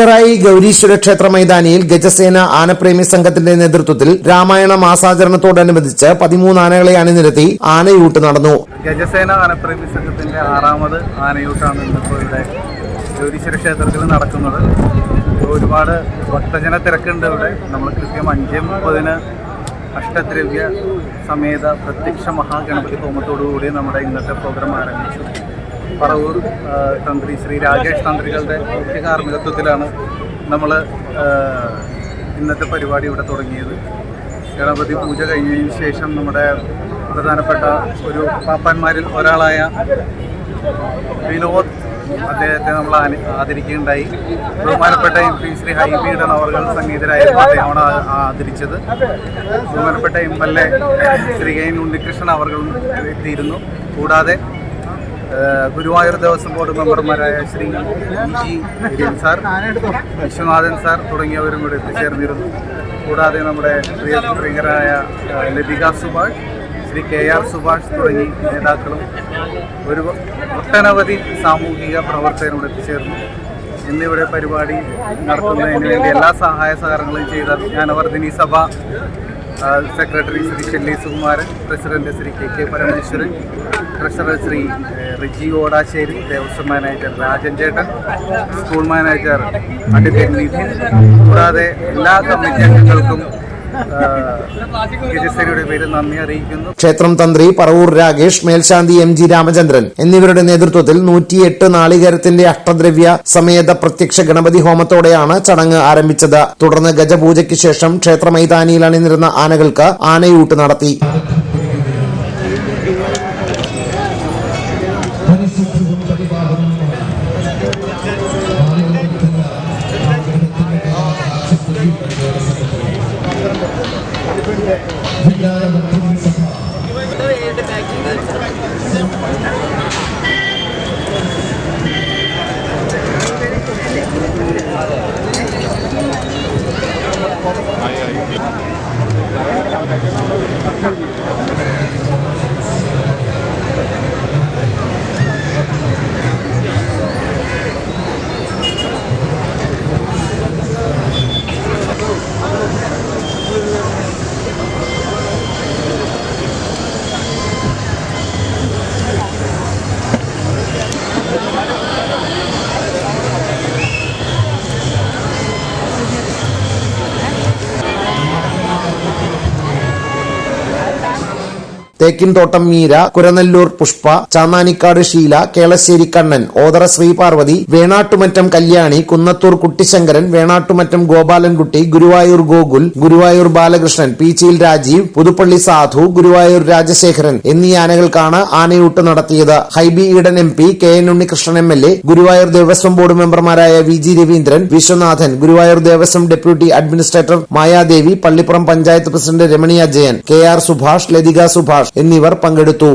തലസറായി ഗൗരീശ്വര ക്ഷേത്ര മൈതാനിയിൽ ഗജസേന ആനപ്രേമി സംഘത്തിന്റെ നേതൃത്വത്തിൽ രാമായണ മാസാചരണത്തോടനുബന്ധിച്ച് പതിമൂന്ന് ആനകളെ അണിനിരത്തി ആനയൂട്ട് നടന്നു. ഗജസേന ആനപ്രേമി സംഘത്തിന്റെ ആറാമത് ആനയൂട്ടാണ് ഇന്നിപ്പോൾ ഇവിടെ ഗൗരീശ്വര ക്ഷേത്രത്തിൽ നടക്കുന്നത്. ഒരുപാട് ഭക്തജന തിരക്കുണ്ട് ഇവിടെ. നമ്മൾ കൃത്യം അഞ്ച് മുപ്പതിന് അഷ്ടദ്രവ്യ സമേത പ്രത്യക്ഷ മഹാഗണപതി ഹോമത്തോടുകൂടി നമ്മുടെ ഇന്നത്തെ പ്രോഗ്രാം ആരംഭിച്ചു. പറവൂർ തന്ത്രി ശ്രീ രാജേഷ് തന്ത്രികളുടെ മുഖ്യ കാർമ്മികത്വത്തിലാണ് നമ്മൾ ഇന്നത്തെ പരിപാടി ഇവിടെ തുടങ്ങിയത്. ഗണപതി പൂജ കഴിഞ്ഞതിന് ശേഷം നമ്മുടെ പ്രധാനപ്പെട്ട ഒരു പാപ്പന്മാരിൽ ഒരാളായ വിനോദ് അദ്ദേഹത്തെ നമ്മൾ ആദരിക്കുകയുണ്ടായി. ബഹുമാനപ്പെട്ട എം പി ശ്രീ ഹൈബിയുടെ നവറുകൾ സംഗീതരായിരുന്നു അദ്ദേഹമാണ് ആദരിച്ചത്. ബഹുമാനപ്പെട്ട M L A Shri K Unnikrishnan അവർകളും എത്തിയിരുന്നു. കൂടാതെ ഗുരുവായൂർ ദേവസ്വം ബോർഡ് മെമ്പർമാരായ Shri G Ravi sir Viswanathan sir തുടങ്ങിയവരും കൂടെ എത്തിച്ചേർന്നിരുന്നു. കൂടാതെ നമ്മുടെ പ്രിയ പ്രിയങ്കരായ ലതിക സുഭാഷ് ശ്രീ കെ ആർ സുഭാഷ് തുടങ്ങി നേതാക്കളും ഒരു ഒട്ടനവധി സാമൂഹിക പ്രവർത്തകരും ഇവിടെ എത്തിച്ചേർന്നു. ഇന്നിവിടെ പരിപാടി നടത്തുന്നതിന് വേണ്ടി എല്ലാ സഹായ സഹകരണങ്ങളും ചെയ്ത Jnanavardhini Sabha secretary Shri Chennai Sukumaran president Shri K K Parameswaran treasurer Shri Riji Odasseri Devaswom manager Rajan ചേട്ടൻ സ്കൂൾ മാനേജർ അഡ്വക്കേറ്റ് നിധിൻ. കൂടാതെ എല്ലാ കമ്മിറ്റി അംഗങ്ങൾക്കും ഗജസേനയുടെ പേരിൽ നന്ദി അറിയിക്കുന്നു. ക്ഷേത്രം തന്ത്രി പറവൂർ രാകേഷ് മേൽശാന്തി എം ജി രാമചന്ദ്രൻ എന്നിവരുടെ നേതൃത്വത്തിൽ നൂറ്റിയെട്ട് നാളികേരത്തിന്റെ അഷ്ടദ്രവ്യ സമേത പ്രത്യക്ഷ ഗണപതി ഹോമത്തോടെയാണ് ചടങ്ങ് ആരംഭിച്ചത്. തുടർന്ന് ഗജപൂജയ്ക്ക് ശേഷം ക്ഷേത്ര മൈതാനിയിൽ അണിനിരുന്ന ആനകൾക്ക് ആനയൂട്ട് നടത്തി. തേക്കിൻതോട്ടം മീര കുരനെല്ലൂർ പുഷ്പ ചാന്നാനിക്കാട് ഷീല കേളശ്ശേരി കണ്ണൻ ഓതറ ശ്രീപാർവതി വേണാട്ടുമറ്റം കല്യാണി കുന്നത്തൂർ കുട്ടിശങ്കരൻ വേണാട്ടുമറ്റം ഗോപാലൻകുട്ടി ഗുരുവായൂർ ഗോകുൽ ഗുരുവായൂർ ബാലകൃഷ്ണൻ പീച്ചിയിൽ രാജീവ് പുതുപ്പള്ളി സാധു ഗുരുവായൂർ രാജശേഖരൻ എന്നീ ആനകൾക്കാണ് ആനയൂട്ട് നടത്തിയത്. Hibi Eden M P K N Unnikrishnan M L A Guruvayur Devaswom board മെമ്പർമാരായ V G Raveendran Viswanathan Guruvayur Devaswom deputy administrator Mayadevi Pallipuram panchayat president Ramaniya Jayan K R Subhash Lathika Subhash എന്നിവർ പങ്കെടുത്തു.